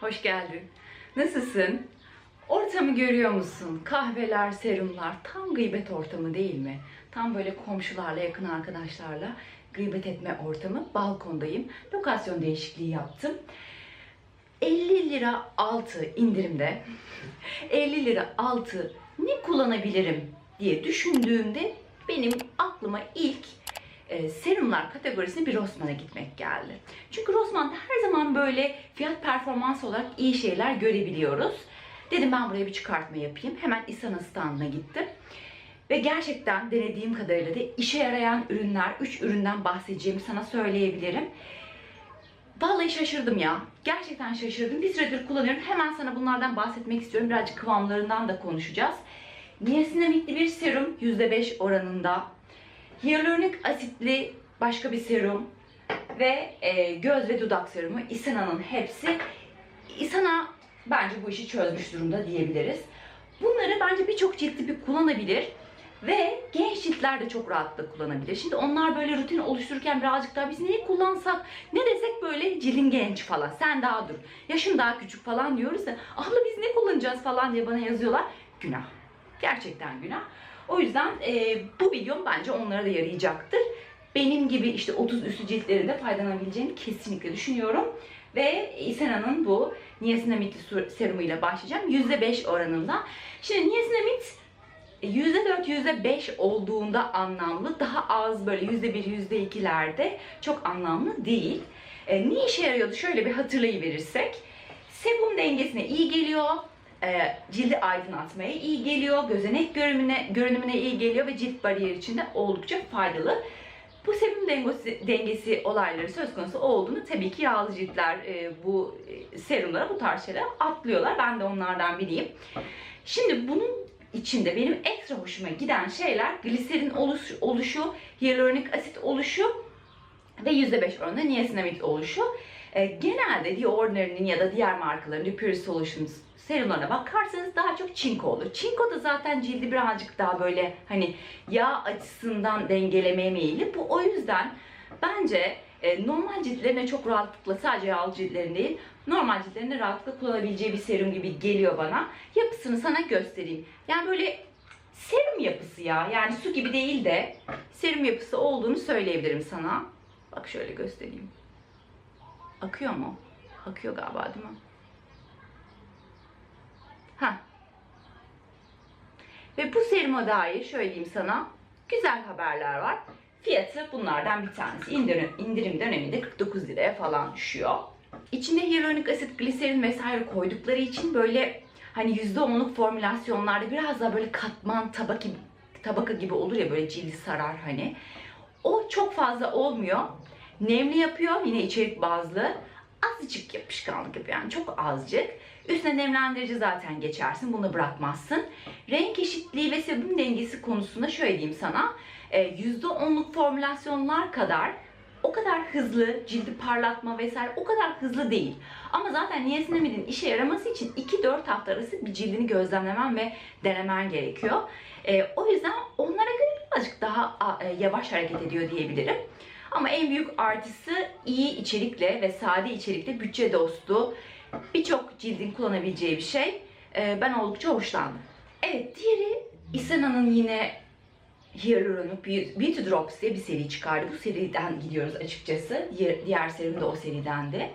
Hoş geldin. Nasılsın? Ortamı görüyor musun? Kahveler, serumlar. Tam gıybet ortamı değil mi? Tam böyle komşularla, yakın arkadaşlarla gıybet etme ortamı. Balkondayım. Lokasyon değişikliği yaptım. 50 lira altı indirimde 50 lira altı ne kullanabilirim diye düşündüğümde benim aklıma ilk e, serumlar kategorisinde bir Rossmann'a gitmek geldi. Çünkü Rossmann'da her zaman böyle fiyat performans olarak iyi şeyler görebiliyoruz. Dedim ben buraya bir çıkartma yapayım. Hemen Isana standına gittim. Ve gerçekten denediğim kadarıyla da işe yarayan ürünler, 3 üründen bahsedeceğimi sana söyleyebilirim. Vallahi şaşırdım ya. Gerçekten şaşırdım. Bir süredir kullanıyorum. Hemen sana bunlardan bahsetmek istiyorum. Birazcık kıvamlarından da konuşacağız. Niacinamidli bir serum %5 oranında. Hyaluronik asitli başka bir serum ve e, göz ve dudak serumu Isana'nın hepsi. Isana bence bu işi çözmüş durumda diyebiliriz. Bunları bence birçok cilt tipi kullanabilir. Ve genç ciltler de çok rahatlıkla kullanabilir. Şimdi onlar böyle rutin oluştururken birazcık daha biz neyi kullansak, ne desek böyle cildin genç falan. Sen daha dur. Yaşın daha küçük falan diyoruz da abla biz ne kullanacağız falan diye bana yazıyorlar. Günah. Gerçekten günah. O yüzden e, bu videom bence onlara da yarayacaktır. Benim gibi işte 30 üstü ciltleri de faydalanabileceğini kesinlikle düşünüyorum. Ve Isena'nın bu niacinamidli serumuyla başlayacağım. %5 oranında. Şimdi niacinamid %4, %5 olduğunda anlamlı. Daha az böyle %1, %2'lerde çok anlamlı değil. E, ne işe yarıyordu? Şöyle bir hatırlayıverirsek. Sebum dengesine iyi geliyor. E, cildi aydınlatmaya iyi geliyor. Gözenek görünümüne, görünümüne iyi geliyor ve cilt bariyeri için de oldukça faydalı. Bu sebum dengesi, dengesi olayları söz konusu olduğunu tabii ki yağlı ciltler e, bu e, serumlara bu tarz şeyler atlıyorlar. Ben de onlardan biriyim. Şimdi bunun içinde benim ekstra hoşuma giden şeyler gliserin oluş, oluşu, hyaluronik asit oluşu ve %5 oranında niacinamid oluşu. E, genelde The Ordinary'nin ya da diğer markaların The Pure Solutions serumlarına bakarsanız daha çok çinko olur. Çinko da zaten cildi birazcık daha böyle hani yağ açısından dengelemeye meyilli. Bu o yüzden bence e, normal ciltlerine çok rahatlıkla sadece yağlı ciltlerin değil normal ciltlerinde rahatlıkla kullanabileceği bir serum gibi geliyor bana. Yapısını sana göstereyim. Yani böyle serum yapısı ya. Yani su gibi değil de serum yapısı olduğunu söyleyebilirim sana. Bak şöyle göstereyim. Akıyor mu? Akıyor galiba değil mi? Ha. Ve bu seruma dair şöyle diyeyim sana. Güzel haberler var. Fiyatı bunlardan bir tanesi. İndirim, indirim döneminde 49 liraya falan düşüyor. İçinde hyaluronik asit, gliserin vesaire koydukları için böyle hani %10'luk formülasyonlarda biraz daha böyle katman tabaka gibi, tabaka gibi olur ya böyle cildi sarar hani. O çok fazla olmuyor. Nemli yapıyor yine içerik bazlı. Azıcık yapışkanlık yapıyor yani çok azıcık. Üstüne nemlendirici zaten geçersin bunu bırakmazsın. Renk eşitliği ve sebum dengesi konusunda şöyle diyeyim sana. %10'luk formülasyonlar kadar o kadar hızlı cildi parlatma vesaire o kadar hızlı değil. Ama zaten niacinamidin işe yaraması için 2-4 hafta arası bir cildini gözlemlemen ve denemen gerekiyor. E, o yüzden onlara göre birazcık daha e, yavaş hareket ediyor diyebilirim. Ama en büyük artısı iyi içerikle ve sade içerikle bütçe dostu birçok cildin kullanabileceği bir şey. E, ben oldukça hoşlandım. Evet diğeri Isana'nın yine Hyaluron'u Beauty Drops diye bir seri çıkardı. Bu seriden gidiyoruz açıkçası. Diğer, diğer serim de o seridendi.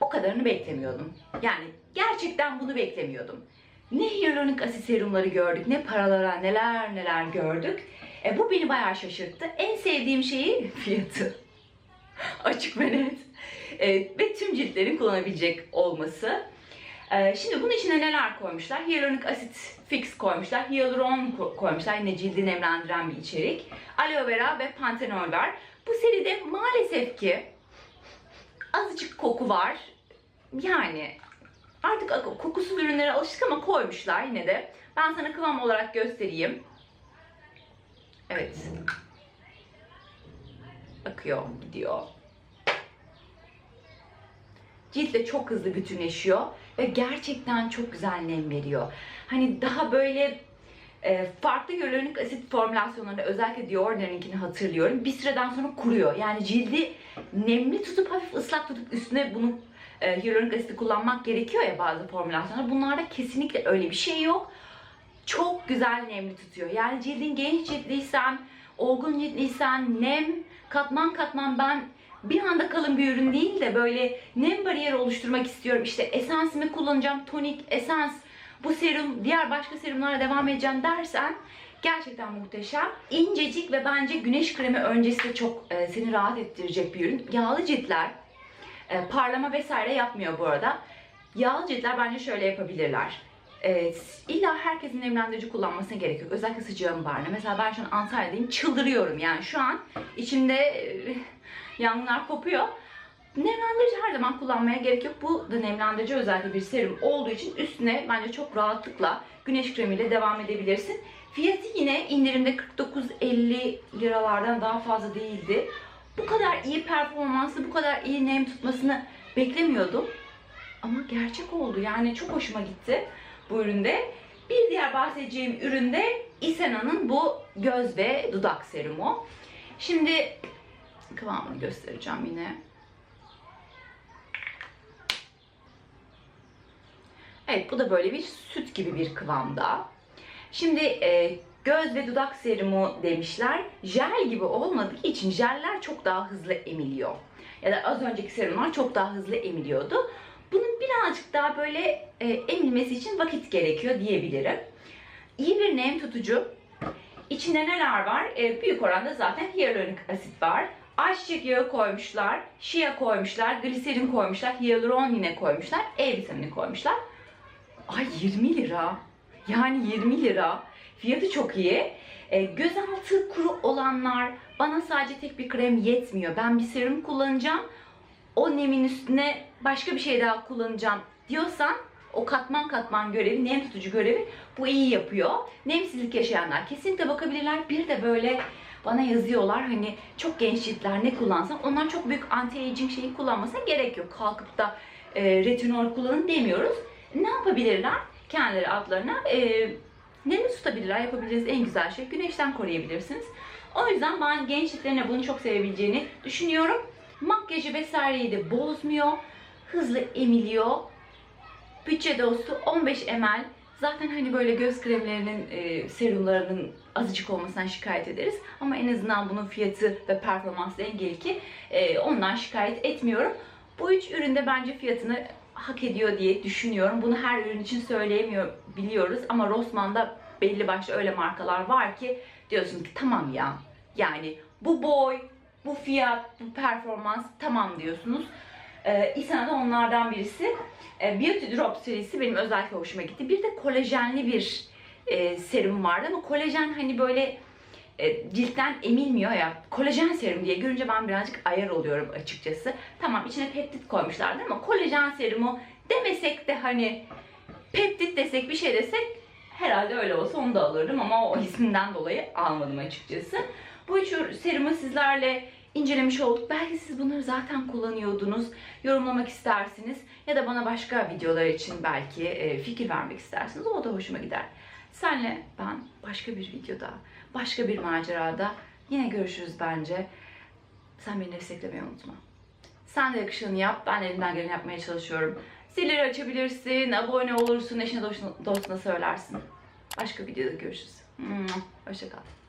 O kadarını beklemiyordum. Yani gerçekten bunu beklemiyordum. Ne hyaluronik asit serumları gördük, ne paralara neler neler gördük. E, bu beni bayağı şaşırttı. En sevdiğim şeyi fiyatı. Açık ve net. E, ve tüm ciltlerin kullanabilecek olması. Ee, şimdi bunun içine neler koymuşlar? Hyaluronik asit fix koymuşlar. Hyaluron koymuşlar. Yine cildi nemlendiren bir içerik. Aloe vera ve pantenol var. Bu seride maalesef ki azıcık koku var. Yani artık kokusuz ürünlere alıştık ama koymuşlar yine de. Ben sana kıvam olarak göstereyim. Evet. Akıyor, gidiyor ciltle çok hızlı bütünleşiyor ve gerçekten çok güzel nem veriyor. Hani daha böyle e, farklı hyaluronik asit formülasyonlarında özellikle The Ordinary'ninkini hatırlıyorum. Bir süreden sonra kuruyor. Yani cildi nemli tutup hafif ıslak tutup üstüne bunu e, hyaluronik asiti kullanmak gerekiyor ya bazı formülasyonlarda. Bunlarda kesinlikle öyle bir şey yok. Çok güzel nemli tutuyor. Yani cildin genç ciltliysen, olgun ciltliysen, nem katman katman ben bir anda kalın bir ürün değil de böyle nem bariyeri oluşturmak istiyorum. İşte esansımı kullanacağım, tonik, esans, bu serum, diğer başka serumlara devam edeceğim dersen gerçekten muhteşem. İncecik ve bence güneş kremi öncesi de çok e, seni rahat ettirecek bir ürün. Yağlı ciltler e, parlama vesaire yapmıyor bu arada. Yağlı ciltler bence şöyle yapabilirler. E, illa herkesin nemlendirici kullanmasına gerek yok. Özellikle sıcağın barına. Mesela ben şu an Antalya'dayım. Çıldırıyorum yani. Şu an içimde e, yangınlar kopuyor. Nemlendirici her zaman kullanmaya gerek yok. Bu da nemlendirici özellikle bir serum olduğu için üstüne bence çok rahatlıkla güneş kremiyle devam edebilirsin. Fiyatı yine indirimde 49-50 liralardan daha fazla değildi. Bu kadar iyi performansı, bu kadar iyi nem tutmasını beklemiyordum. Ama gerçek oldu. Yani çok hoşuma gitti bu üründe. Bir diğer bahsedeceğim üründe Isena'nın bu göz ve dudak serumu. Şimdi kıvamını göstereceğim yine. Evet bu da böyle bir süt gibi bir kıvamda. Şimdi e, göz ve dudak serumu demişler. Jel gibi olmadığı için jeller çok daha hızlı emiliyor. Ya da az önceki serumlar çok daha hızlı emiliyordu. Bunun birazcık daha böyle e, emilmesi için vakit gerekiyor diyebilirim. İyi bir nem tutucu. İçinde neler var? E, büyük oranda zaten hyaluronik asit var. Ayçiçek yağı koymuşlar, şia koymuşlar, gliserin koymuşlar, hyaluron yine koymuşlar, E vitamini koymuşlar. Ay 20 lira. Yani 20 lira. Fiyatı çok iyi. E, gözaltı kuru olanlar bana sadece tek bir krem yetmiyor. Ben bir serum kullanacağım. O nemin üstüne başka bir şey daha kullanacağım diyorsan o katman katman görevi, nem tutucu görevi bu iyi yapıyor. Nemsizlik yaşayanlar kesinlikle bakabilirler. Bir de böyle bana yazıyorlar hani çok genç ciltler ne kullansam onlar çok büyük anti-aging şeyi kullanmasına gerek yok. Kalkıp da e, retinol kullanın demiyoruz. Ne yapabilirler? Kendileri altlarına e, nemi tutabilirler. Yapabileceğiniz en güzel şey güneşten koruyabilirsiniz. O yüzden ben genç ciltlerine bunu çok sevebileceğini düşünüyorum. Makyajı vesaireyi de bozmuyor. Hızlı emiliyor. Bütçe dostu 15 ml. Zaten hani böyle göz kremlerinin, e, serumlarının azıcık olmasından şikayet ederiz. Ama en azından bunun fiyatı ve performansı engel ki e, ondan şikayet etmiyorum. Bu üç üründe bence fiyatını hak ediyor diye düşünüyorum. Bunu her ürün için söyleyemiyor biliyoruz ama Rossmann'da belli başlı öyle markalar var ki diyorsun ki tamam ya. Yani bu boy, bu fiyat, bu performans tamam diyorsunuz. Ee, İsana da onlardan birisi. Ee, Beauty Drop serisi benim özellikle hoşuma gitti. Bir de kolajenli bir e, serum vardı ama kolajen hani böyle e, ciltten emilmiyor ya. Kolajen serum diye görünce ben birazcık ayar oluyorum açıkçası. Tamam içine peptit koymuşlardı ama kolajen serumu demesek de hani peptit desek bir şey desek herhalde öyle olsa onu da alırdım ama o isminden dolayı almadım açıkçası. Bu üç serumu sizlerle incelemiş olduk. Belki siz bunları zaten kullanıyordunuz. Yorumlamak istersiniz ya da bana başka videolar için belki e, fikir vermek istersiniz. O da hoşuma gider. Senle ben başka bir videoda, başka bir macerada yine görüşürüz bence. Sen beni desteklemeyi unutma. Sen de yakışığını yap. Ben elimden geleni yapmaya çalışıyorum. Zilleri açabilirsin, abone olursun, eşine dostuna, dostuna söylersin. Başka videoda görüşürüz. Hoşçakal.